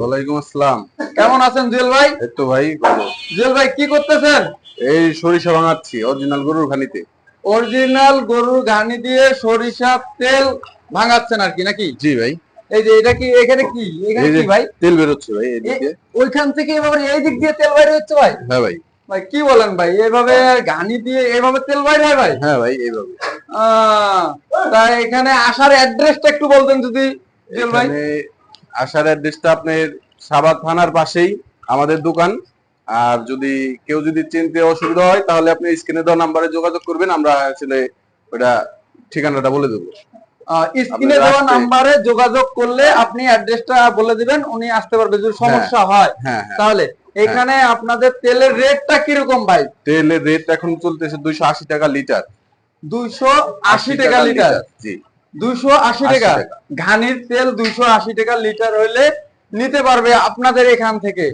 ওয়ালাইকুম আসসালাম। কেমন আছেন জুয়েল ভাই? এই তো ভাই ভালো। জুয়েল ভাই কি করতেছেন? এই সরিষা ভাঙাচ্ছি অরিজিনাল গরুর খানিতে অরিজিনাল গরুর ঘানি দিয়ে সরিষা তেল ভাঙাচ্ছেন আর কি নাকি? জি ভাই। এই যে এটা কি এখানে কি? এখানে কি ভাই? তেল বেরোচ্ছে ভাই এই ওইখান থেকে এভাবে এই দিক দিয়ে তেল বাইরে হচ্ছে ভাই? হ্যাঁ ভাই। ভাই কি বলেন ভাই এভাবে ঘানি দিয়ে এভাবে তেল বাইরে হয় ভাই? হ্যাঁ ভাই এইভাবে। আহ, তা এখানে আসার অ্যাড্রেসটা একটু বলতেন যদি জুয়েল ভাই। আসার অ্যাড্রেসটা আপনার সাবাদ থানার পাশেই আমাদের দোকান। আর যদি কেউ যদি চিনতে অসুবিধা হয় তাহলে আপনি স্ক্রিনে দেওয়া নাম্বারে যোগাযোগ করবেন আমরা আসলে ওটা ঠিকানাটা বলে দেবো। স্ক্রিনে দেওয়া নাম্বারে যোগাযোগ করলে আপনি অ্যাড্রেসটা বলে দিবেন উনি আসতে পারবে যদি সমস্যা হয়। হ্যাঁ হ্যাঁ। তাহলে এখানে আপনাদের তেলের রেটটা কীরকম ভাই? তেলের রেট এখন চলতেছে দুইশো আশি টাকা লিটার। দুইশো আশি টাকা লিটার জি। দুইশো আশি 80 টাকা। ঘানির তেল দুইশো আশি টাকা লিটার হইলে নিতে পারবে আপনাদের এখান থেকে।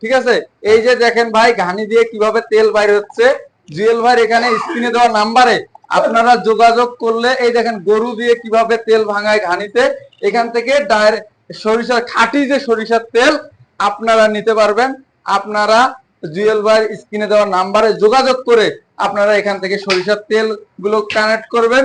ঠিক আছে? এই যে দেখেন ভাই ঘানি দিয়ে কীভাবে তেল বাইর হচ্ছে। জুয়েল ভাই এখানে স্ক্রিনে দেওয়া নাম্বারে আপনারা যোগাযোগ করলে এই দেখেন গরু দিয়ে কীভাবে তেল ভাঙায় ঘানিতে এখান থেকে ডাইরেক্ট সরিষার খাঁটি যে সরিষার তেল আপনারা নিতে পারবেন। আপনারা জুয়েল ভাইয়ের স্ক্রিনে দেওয়া নাম্বারে যোগাযোগ করে আপনারা এখান থেকে সরিষার তেলগুলো কানেক্ট করবেন।